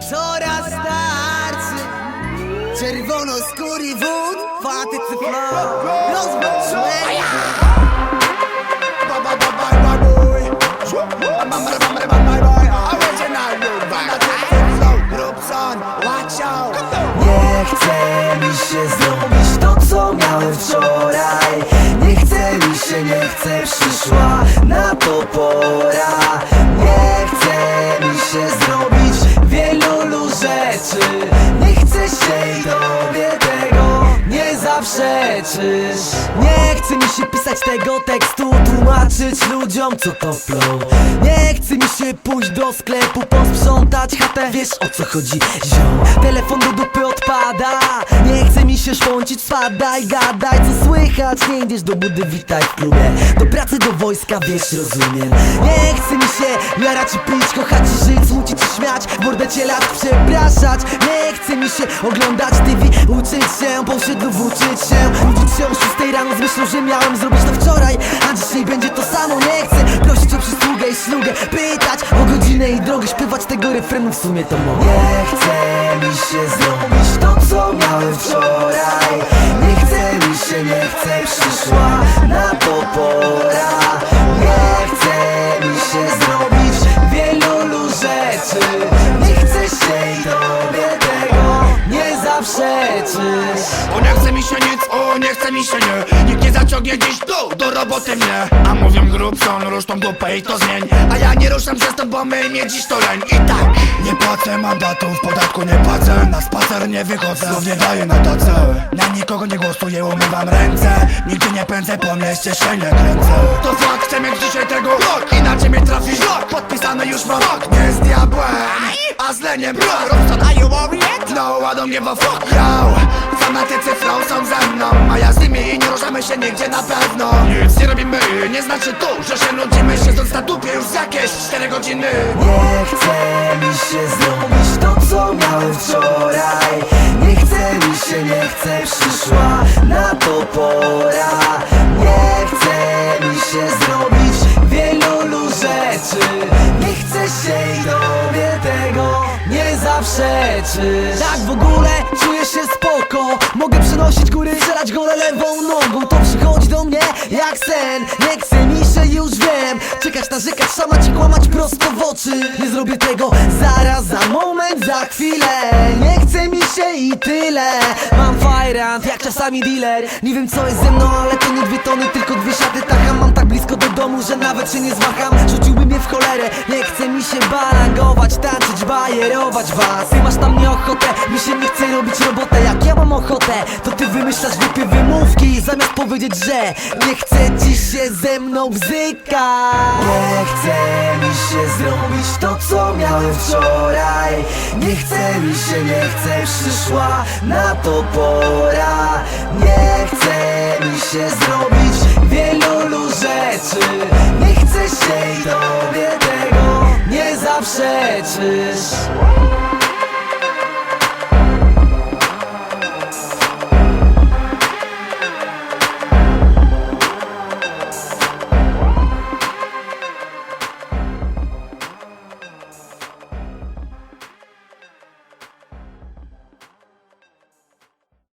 Coraz starszy. Czerwonoskóry wód Fatycy flow Rozpoczęli Nie chce mi się zrobić to co miałem wczoraj. Nie chce mi się, nie chce, przyszła na to pora. Nie Nie chce mi się pisać tego tekstu Tłumaczyć ludziom co to flow Nie chce mi się pójść do sklepu Posprzątać chatę. Wiesz o co chodzi? Ziom Telefon do dupy odpada. Nie chce mi się szpącić Spadaj, gadaj. Co słychać? Nie idziesz do budy, witaj w klubie. Do pracy, do wojska, wiesz, rozumiem. Nie chce mi się jarać i pić Kochać i żyć, smucić i śmiać mordę cię lat przepraszać. Nie chce mi się oglądać TV Uczyć się, po osiedlu włóczyć myślą, że miałem zrobić to wczoraj A dzisiaj będzie to samo. Nie chcę prosić o przysługę i ślugę Pytać o godzinę i drogę Śpiewać tego refrenu. W sumie to mogę Nie chce mi się zrobić to co miałem wczoraj. Nie chce mi się, nie chce Przyszła na to pora. Nie chce mi się zrobić zaprzeczysz O nie chce mi się nic, o nie chce mi się nie. Nikt nie zaciągnie dziś tu, do roboty mnie. A mówią grubson, rusz tą dupę i to zmień. A ja nie ruszam przez to, bo my mnie dziś to leń. I tak, nie płacę mandatów, podatku nie płacę. Na spacer nie wychodzę, znów nie daję na tacę Na nikogo nie głosuję, umywam ręce. Nigdzie nie pędzę, po mieście się nie kręcę. To fakt, chcę mieć dzisiaj tego rok Inaczej mnie trafisz rok, podpisane już mam rok Nie z diabłem, a z leniem brak Robson, are you? No, I don't give a fuck, yo. Fanatycy flow są ze mną A ja z nimi nie ruszamy się nigdzie na pewno. Nic nie robimy, nie znaczy tu, że się nudzimy. Siedząc na dupie już jakieś 4 godziny. Nie chce mi się zrobić to co miałem wczoraj. Nie chce mi się, nie chce Przyszła na to pora. Nie chce mi zaprzeczysz Tak w ogóle czuję się spoko. Mogę przenosić góry, strzelać gole lewą nogą. To przychodzi do mnie jak sen. Nie chce mi się już wiem. Czekać, narzekać, szamać i kłamać prosto w oczy. Nie zrobię tego zaraz, za moment, za chwilę. Nie chce mi się i tyle. Mam fajrant jak czasami dealer. Nie wiem co jest ze mną, ale to nie dwie tony Tylko dwie szaty tacham Mam tak blisko do domu, że nawet się nie zwaham. Rzuciłby mnie w cholerę. Nie chce mi się balangować, tańczyć, was. Ty masz na mnie ochotę, mi się nie chce robić robotę. Jak ja mam ochotę, to ty wymyślasz głupie wymówki Zamiast powiedzieć, że nie chce ci się ze mną bzykać Nie chce mi się zrobić to, co miałem wczoraj. Nie chce mi się, nie chce, przyszła na to pora. Nie chce upsets us.